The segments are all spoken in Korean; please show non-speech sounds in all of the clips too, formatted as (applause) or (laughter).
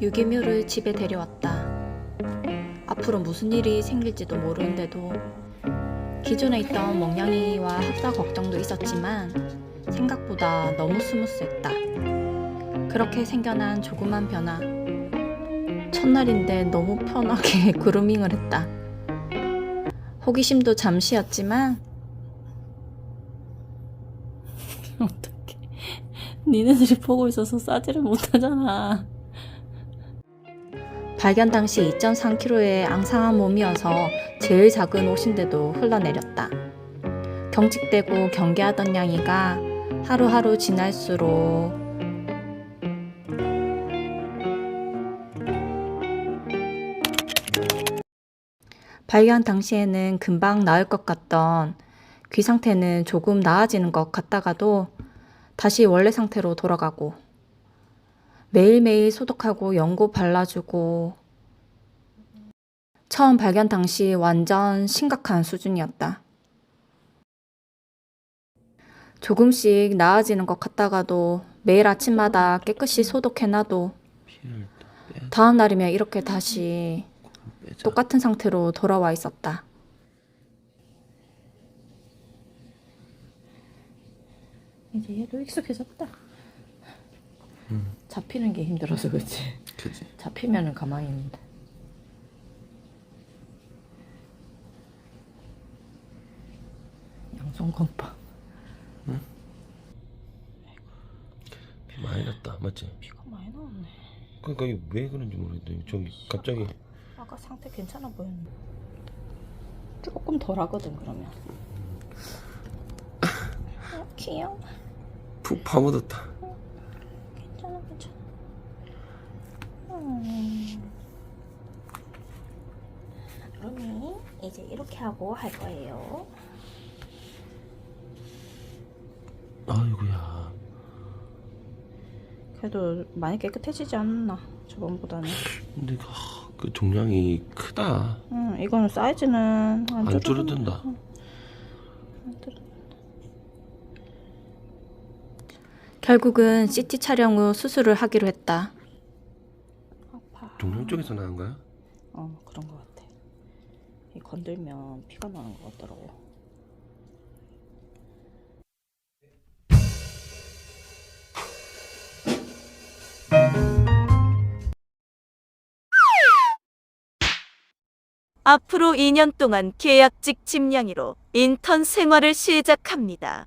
유기묘를 집에 데려왔다. 앞으로 무슨 일이 생길지도 모르는데도 기존에 있던 멍냥이와 합사 걱정도 있었지만 생각보다 너무 스무스했다. 그렇게 생겨난 조그만 변화. 첫날인데 너무 편하게 (laughs) 그루밍을 했다. 호기심도 잠시였지만 (laughs) 어떡해. 니네들이 보고 있어서 싸지를 못하잖아. 발견 당시 2.3kg의 앙상한 몸이어서 제일 작은 옷인데도 흘러내렸다. 경직되고 경계하던 양이가 하루하루 지날수록 발견 당시에는 금방 나을 것 같던 귀 상태는 조금 나아지는 것 같다가도 다시 원래 상태로 돌아가고 매일매일 소독하고 연고 발라주고 처음 발견 당시 완전 심각한 수준이었다. 조금씩 나아지는 것 같다가도 매일 아침마다 깨끗이 소독해놔도 다음 날이면 이렇게 다시. 똑같은 상태로 돌아와 있었다. 이제 얘도 익숙해졌다. 잡히는 게 힘들어서 그렇지. (laughs) 그지. 잡히면은 가만히 있는데. 양손 건빵. 피 많이 났다, 맞지? 피가 많이 나왔네. 그러니까 이게 왜 그런지 모르겠는데 저기 갑자기 아까 상태 괜찮아 보였는데. 조금 덜하거든 그러면. (laughs) 아, 귀여워. 푹 파묻었다. 괜찮아 괜찮아. 음. 그러면 이제 이렇게 하고 할 거예요. 아이고야. 그래도 많이 깨끗해지지 않나 저번보다는. 근데 아, 그 종량이 크다. 응, 이거는 사이즈는 안, 안 줄어든- 줄어든다. 응. 안 줄어든다. 결국은 CT 촬영 후 수술을 하기로 했다. 아파. 종량 쪽에서 나는 거야? 어 그런 것 같아. 이 건들면 피가 나는 것 같더라고. 앞으로 2년 동안 계약직 집냥이로 인턴 생활을 시작합니다.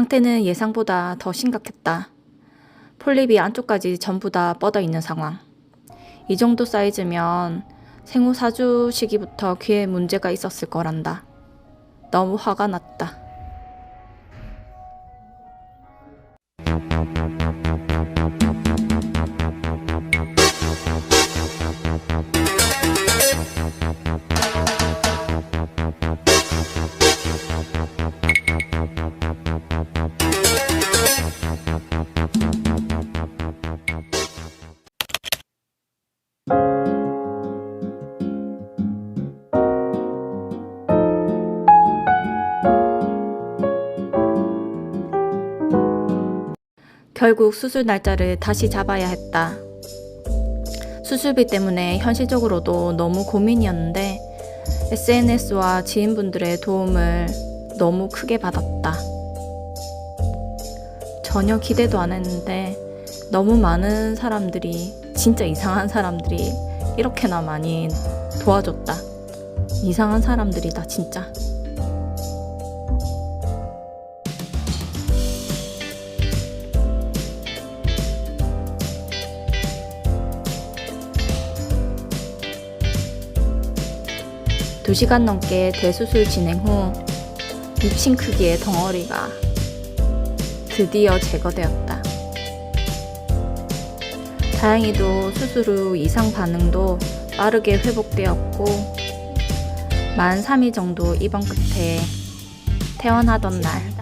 상태는 예상보다 더 심각했다. 폴립이 안쪽까지 전부 다 뻗어 있는 상황. 이 정도 사이즈면 생후 4주 시기부터 귀에 문제가 있었을 거란다. 너무 화가 났다. 결국 수술 날짜를 다시 잡아야 했다. 수술비 때문에 현실적으로도 너무 고민이었는데 SNS와 지인분들의 도움을 너무 크게 받았다. 전혀 기대도 안 했는데 너무 많은 사람들이 진짜 이상한 사람들이 이렇게나 많이 도와줬다. 이상한 사람들이다 진짜. 2시간 넘게 대수술 진행 후 미친 크기의 덩어리가 드디어 제거되었다. 다행히도 수술 후 이상 반응도 빠르게 회복되었고 만 3일 정도 입원 끝에 퇴원하던 날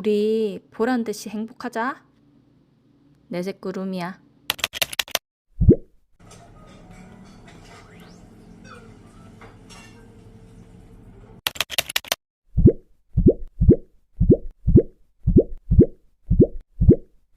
우리 보란 듯이 행복하자. 내색 구름이야.